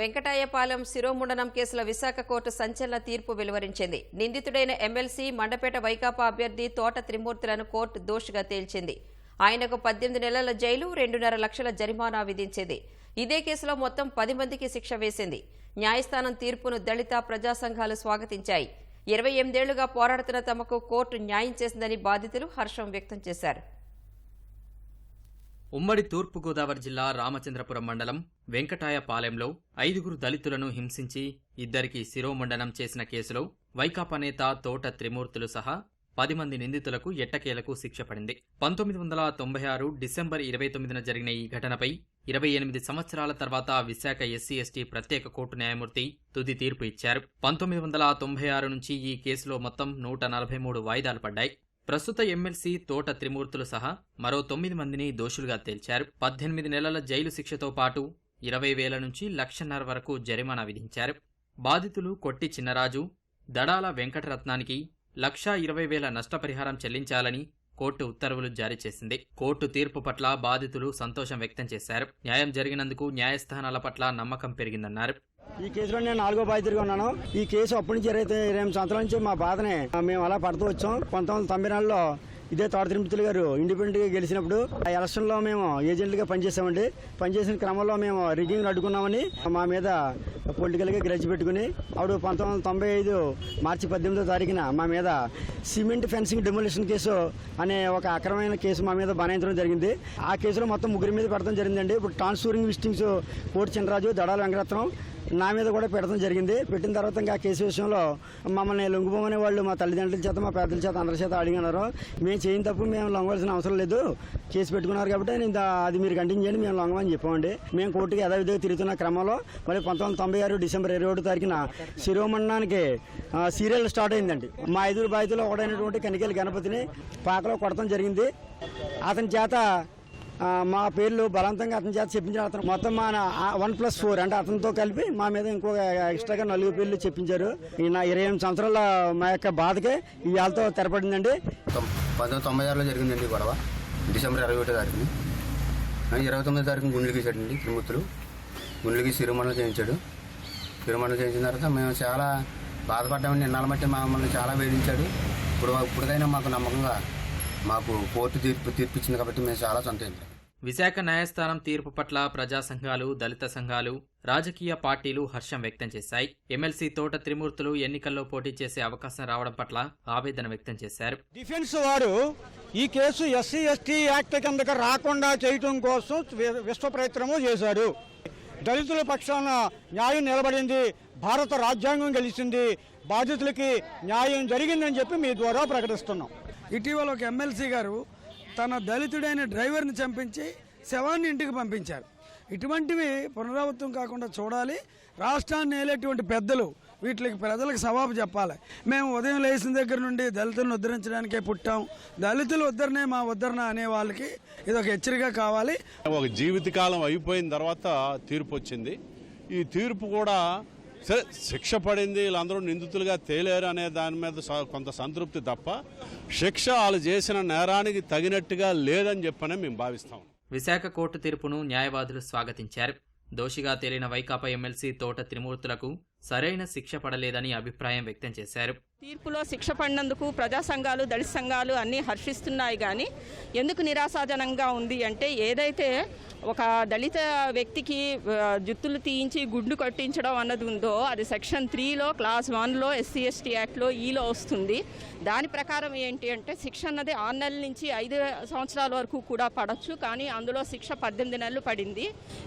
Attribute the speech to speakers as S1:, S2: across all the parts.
S1: వెంకటాయపాలెం శిరోముండనం కేసుల విశాఖ కోర్టు సంచలన తీర్పు వెలువరించింది. నిందితుడైన ఎమ్మెల్సీ మండపేట వైకాపా అభ్యర్థి తోట త్రిమూర్తులను కోర్టు దోషిగా తేల్చింది. ఆయనకు పద్దెనిమిది నెలల జైలు రెండున్నర లక్షల జరిమానా విధించింది. ఇదే కేసులో మొత్తం పది మందికి శిక్ష వేసింది. న్యాయస్థానం తీర్పును దళిత ప్రజా సంఘాలు స్వాగతించాయి. ఇరవై ఎనిమిదేళ్ళుగా పోరాడుతున్న తమకు కోర్టు న్యాయం చేసిందని బాధితులు హర్షం వ్యక్తం చేశారు.
S2: ఉమ్మడి తూర్పుగోదావరి జిల్లా రామచంద్రపురం మండలం వెంకటాయపాలెంలో ఐదుగురు దళితులను హింసించి ఇద్దరికి శిరోముండనం చేసిన కేసులో వైకాపా నేత తోట త్రిమూర్తులు సహా పది మంది నిందితులకు ఎట్టకేలకు శిక్ష పడింది. పంతొమ్మిది వందల తొంభై ఆరు డిసెంబర్ ఇరవై తొమ్మిదిన జరిగిన ఈ ఘటనపై ఇరవై ఎనిమిది సంవత్సరాల తర్వాత విశాఖ ఎస్సీ ఎస్టీ ప్రత్యేక కోర్టు న్యాయమూర్తి తుది తీర్పు ఇచ్చారు. పంతొమ్మిది వందల తొంభై ఆరు నుంచి ఈ కేసులో మొత్తం నూట నలభై మూడు వాయిదాలు పడ్డాయి. ప్రస్తుత ఎమ్మెల్సీ తోట త్రిమూర్తులు సహా మరో తొమ్మిది మందిని దోషులుగా తేల్చారు. పద్దెనిమిది నెలల జైలు శిక్షతో పాటు ఇరవై వేల నుంచి లక్షన్నర వరకు జరిమానా విధించారు. బాధితులు కొట్టి చిన్నరాజు దడాల వెంకటరత్నానికి లక్షా ఇరవై వేల నష్టపరిహారం చెల్లించాలని కోర్టు ఉత్తర్వులు జారీ చేసింది. కోర్టు తీర్పు పట్ల బాధితులు సంతోషం వ్యక్తం చేశారు. న్యాయం జరిగినందుకు న్యాయస్థానాల పట్ల నమ్మకం పెరిగిందన్నారు.
S3: ఈ కేసులో నేను నాలుగో బాధితుడిగా ఉన్నాను. ఈ కేసు అప్పటి నుంచి ఇరవై ఇరవై సంవత్సరాల నుంచి మా బాధనే. మేము అలా పడుతూ వచ్చాం. పంతొమ్మిది తొంభై నాలుగులో ఇదే తోట తిరుపతులు గారు ఇండిపెండెంట్గా గెలిచినప్పుడు ఆ ఎలక్షన్లో మేము ఏజెంట్లుగా పనిచేసామండి. పనిచేసిన క్రమంలో మేము రిగ్గింగ్ అడ్డుకున్నామని మా మీద పొలిటికల్గా గ్రజ్ పెట్టుకుని అప్పుడు పంతొమ్మిది వందల తొంభై ఐదు మార్చి పద్దెనిమిదో తారీఖున మా మీద సిమెంట్ ఫెన్సింగ్ డెమోలిషన్ కేసు అనే ఒక అక్రమైన కేసు మా మీద బనాయించడం జరిగింది. ఆ కేసులో మొత్తం ముగ్గురి మీద పెడతాం జరిగిందండి. ఇప్పుడు ట్రాన్స్ఫూరింగ్ విస్టింగ్స్ కోటి చినరాజు దడాల వెంకటరత్నం నా మీద కూడా పెట్టడం జరిగింది. పెట్టిన తర్వాత ఇంకా కేసు విషయంలో మమ్మల్ని లొంగిపోమనే వాళ్ళు మా తల్లిదండ్రుల చేత మా పెద్దల చేత అందరి చేత అడిగినారు మేము చేయని తప్పు మేము లొంగవలసిన అవసరం లేదు. కేసు పెట్టుకున్నారు కాబట్టి నేను అది మీరు కంటిన్యూ చేయండి మేము లొంగమని చెప్పామండి. మేము కోర్టుకి యథావిధిగా తిరుగుతున్న క్రమంలో మరి పంతొమ్మిది తొంభై ఆరు డిసెంబర్ ఇరవై ఒకటి తారీఖున శిరోమండనానికి సీరియల్ స్టార్ట్ అయిందండి. మా ఐదుగురు బాధితులు ఒకడైనటువంటి కనికేలు గణపతిని పాకలో కొడతాం జరిగింది. అతని చేత మా పేర్లు బలవంతంగా అతని చేత చెప్పించారు. అతను మొత్తం మా వన్ ప్లస్ ఫోర్ అంటే అతనితో కలిపి మా మీద ఇంకొక ఎక్స్ట్రాగా నలుగురు పేర్లు చెప్పించారు. ఈ నా ఇరవై ఎనిమిది సంవత్సరాల మా యొక్క బాధకే ఈ వాళ్ళతో తెరపడిందండి.
S4: తొం- పంతొమ్మిది తొంభై ఆరులో జరిగిందండి ఈ గొడవ. డిసెంబర్ ఇరవై ఒకటో తారీఖుని. ఇరవై తొమ్మిదో తారీఖున గుండెలు గీసాడండి తిరుమూర్తులు. గుండెలు గీసి సిరిమణలు చేయించాడు. సిరిమణలు చేయించిన తర్వాత మేము చాలా బాధపడ్డామండి. నిన్నాల మట్టి మమ్మల్ని చాలా వేధించాడు. ఇప్పుడు ఇప్పటికైనా మాకు నమ్మకంగా మాకు కోర్టు తీర్పు తీర్పిచ్చింది కాబట్టి మేము చాలా సంతోషించాం.
S2: విశాఖ న్యాయస్థానం తీర్పు పట్ల ప్రజా సంఘాలు దళిత సంఘాలు రాజకీయ పార్టీలు హర్షం వ్యక్తం చేశాయి. ఎమ్మెల్సీ తోట త్రిమూర్తులు ఎన్నికల్లో పోటీ చేసే అవకాశం రావడం పట్ల ఆవేదన వ్యక్తం చేశారు.
S5: డిఫెన్స్ వారు ఈ కేసు ఎస్సీ ఎస్టీ యాక్ట్ కిందకి రాకుండా చేయటం కోసం విశ్వ ప్రయత్నము చేశారు. దళితుల పక్షాన న్యాయం నిలబడింది భారత రాజ్యాంగం గెలిచింది బాధితులకి న్యాయం జరిగిందని చెప్పి మీ ద్వారా ప్రకటిస్తున్నాం.
S6: ఇటీవల ఒక ఎమ్మెల్సీ గారు తన దళితుడైన డ్రైవర్ని చంపించి శవాన్ని ఇంటికి పంపించారు. ఇటువంటివి పునరావృతం కాకుండా చూడాలి. రాష్ట్రాన్ని ఏలేటువంటి పెద్దలు వీటికి ప్రజలకు సవాబు చెప్పాలి. మేము ఉదయం లేచిన దగ్గర నుండి దళితులను ఉద్ధరించడానికే పుట్టాం. దళితులు ఉద్ధరణే మా ఉద్ధరణ అనే వాళ్ళకి ఇది ఒక హెచ్చరిక కావాలి.
S7: ఒక జీవితకాలం అయిపోయిన తర్వాత తీర్పు వచ్చింది. ఈ తీర్పు కూడా సరే శిక్ష పడింది వీళ్ళందరూ నిందితులుగా తేలేరు అనే దాని మీద స- కొంత సంతృప్తి తప్ప శిక్ష వాళ్ళు చేసిన నేరానికి తగినట్టుగా లేదని చెప్పనే మేము భావిస్తాం.
S2: విశాఖ కోర్టు తీర్పును న్యాయవాదులు స్వాగతించారు. దోషిగా తేలిన వైకాపా ఎమ్మెల్సీ తోట త్రిమూర్తులకు సరైన శిక్ష పడలేదని అభిప్రాయం వ్యక్తం చేశారు.
S8: తీర్పులో శిక్ష పడినందుకు ప్రజా సంఘాలు దళిత సంఘాలు అన్నీ హర్షిస్తున్నాయి కానీ ఎందుకు నిరాశాజనంగా ఉంది అంటే ఏదైతే ఒక దళిత వ్యక్తికి జుత్తులు తీయించి గుండు కట్టించడం అన్నది ఉందో అది సెక్షన్ త్రీలో క్లాస్ వన్లో ఎస్సీ ఎస్టీ యాక్ట్లో ఈలో వస్తుంది. దాని ప్రకారం ఏంటి అంటే శిక్ష అన్నది ఆరు నెలల నుంచి ఐదు సంవత్సరాల వరకు కూడా పడవచ్చు కానీ అందులో శిక్ష పద్దెనిమిది నెలలు పడింది.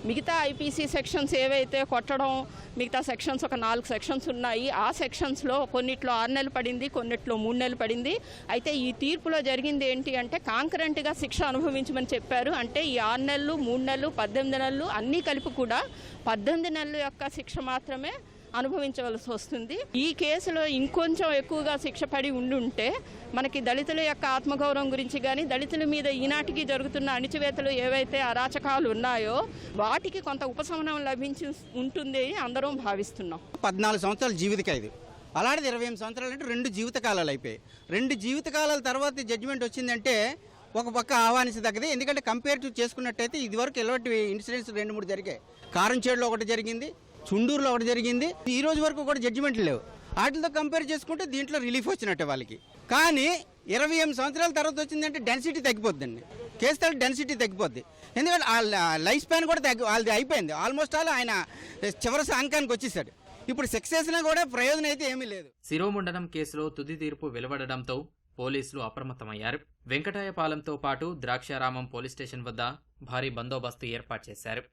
S8: మిగతా ఐపీసీ సెక్షన్స్ ఏవైతే కొట్టడం మిగతా సెక్షన్స్ ఒక నాలుగు సెక్షన్స్ ఉన్నాయి. ఆ సెక్షన్స్లో కొన్నిట్లో ఆరు నెలలు పడింది కొన్నిట్లో మూడు నెలలు పడింది. అయితే ఈ తీర్పులో జరిగింది ఏంటి అంటే కాంకరెంట్గా శిక్ష అనుభవించమని చెప్పారు. అంటే ఈ ఆరు నెలలు మూడు నెలలు పద్దెనిమిది నెలలు అన్నీ కలిపి కూడా పద్దెనిమిది నెలల యొక్క శిక్ష మాత్రమే అనుభవించవలసి వస్తుంది. ఈ కేసులో ఇంకొంచెం ఎక్కువగా శిక్ష పడి ఉండుంటే మనకి దళితుల యొక్క ఆత్మగౌరవం గురించి కానీ దళితుల మీద ఈనాటికి జరుగుతున్న అణిచివేతలు ఏవైతే అరాచకాలు ఉన్నాయో వాటికి కొంత ఉపశమనం లభించి ఉంటుంది అందరం భావిస్తున్నాం.
S9: పద్నాలుగు సంవత్సరాల జీవిత ఖైదు అలాంటిది ఇరవై ఎనిమిది సంవత్సరాలు అంటే రెండు జీవితకాలాలు అయిపోయాయి. రెండు జీవితకాలాల తర్వాత జడ్జిమెంట్ వచ్చిందంటే ఒక పక్క ఆహ్వానించదగ్గది. ఎందుకంటే కంపేర్ టు చేసుకున్నట్టయితే ఇదివరకు ఎలాంటి ఇన్సిడెంట్స్ రెండు మూడు జరిగాయి. కారంచేడులో ఒకటి జరిగింది చుండూరులో ఒకటి జరిగింది. ఈ రోజు వరకు కూడా జడ్జిమెంట్లు లేవు. వాటితో కంపేర్ చేసుకుంటే దీంట్లో రిలీఫ్ వచ్చినట్టే వాళ్ళకి. కానీ ఇరవై ఎనిమిది సంవత్సరాల తర్వాత వచ్చిందంటే డెన్సిటీ తగ్గిపోద్దండి. కేసు డెన్సిటీ తగ్గిపోద్ది. ఎందుకంటే వాళ్ళ లైఫ్ స్పాన్ కూడా తగ్గి వాళ్ళది అయిపోయింది. ఆల్మోస్ట్ ఆల్ ఆయన చివరి అంకానికి వచ్చేసాడు. ఇప్పుడు సెక్స్ చేసినా కూడా ప్రయోజనం అయితే ఏమీ లేదు.
S2: శిరోముండనం కేసులో తుది తీర్పు వెలువడడంతో పోలీసులు అప్రమత్తమయ్యారు. వెంకటాయపాలెంతో పాటు ద్రాక్షారామం పోలీస్ స్టేషన్ వద్ద భారీ బందోబస్తు ఏర్పాటు చేశారు.